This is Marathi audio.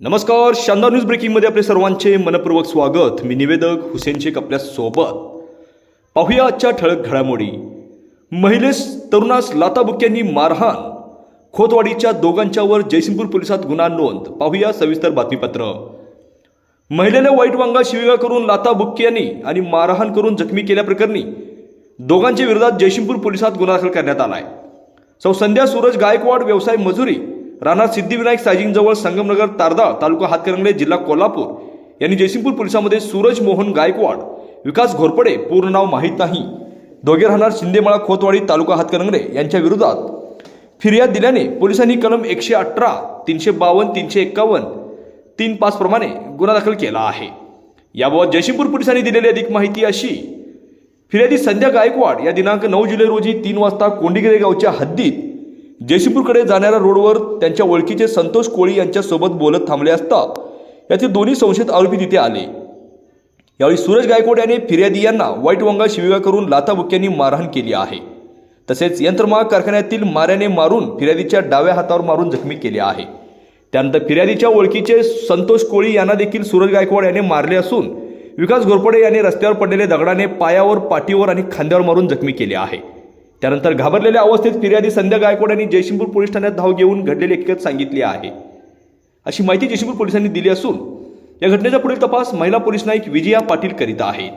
नमस्कार शानदार न्यूज ब्रेकिंगमध्ये आपले सर्वांचे मनपूर्वक स्वागत. मी निवेदक हुसेन शेख आपल्यासोबत. पाहूया आजच्या ठळक घडामोडी. महिलेस तरुणास लाताबुक्यांनी मारहाण. खोतवाडीच्या दोघांच्यावर जयसिंगपूर पोलिसात गुन्हा नोंद. पाहूया सविस्तर बातमीपत्र. महिलेला वाईट वांगा शिविगा करून लाताबुक्यांनी आणि मारहाण करून जखमी केल्याप्रकरणी दोघांच्या विरोधात जयसिंगपूर पोलिसात गुन्हा दाखल करण्यात आला आहे सौ संध्या सूरज गायकवाड व्यवसाय मजुरी राहणार सिद्धिविनायक सायजिंगजवळ संगमनगर तारदा तालुका हातकणंगले जिल्हा कोल्हापूर यांनी जयसिंगपूर पोलिसांमध्ये सूरज मोहन गायकवाड विकास घोरपडे पूर्ण नाव माहीत नाही. दोघे राहणार शिंदेमाळा खोतवाडी तालुका हातकणंगले यांच्या विरोधात. फिर्याद दिल्याने पोलिसांनी कलम एकशे अठरा तीनशे बावन्न तीनशे एक्कावन्न तीन पाच प्रमाणे गुन्हा दाखल केला आहे. याबाबत जयसिंगपूर पोलिसांनी दिलेली अधिक माहिती अशी फिर्यादी संध्या गायकवाड या दिनांक नऊ जुलै रोजी तीन वाजता कोंडिगिरे गावच्या हद्दीत जयसिंगपूरकडे जाणाऱ्या रोडवर त्यांच्या ओळखीचे संतोष कोळी यांच्यासोबत बोलत थांबले असता याचे दोन्ही संशयित आरोपी तिथे आले. यावेळी सूरज गायकवाड याने फिर्यादी यांना वाईट वंगा शिविगा करून लाथाबुक्यांनी मारहाण केली आहे. तसेच यंत्रमाग कारखान्यातील माऱ्याने मारून फिर्यादीच्या डाव्या हातावर मारून जखमी केले आहे. त्यानंतर फिर्यादीच्या ओळखीचे संतोष कोळी यांना देखील सूरज गायकवाड याने मारले असून विकास घोरपडे यांनी रस्त्यावर पडलेले दगडाने पायावर पाठीवर आणि खांद्यावर मारून जखमी केले आहे. त्यानंतर घाबरलेल्या अवस्थेत फिर्यादी संध्या गायकवाड यांनी जयसिंगपूर पोलीस ठाण्यात धाव घेऊन घडलेली हकीकत सांगितली आहे. अशी माहिती जयसिंगपूर पोलिसांनी दिली असून या घटनेचा पुढील तपास महिला पोलीस नाईक विजया पाटील करीत आहेत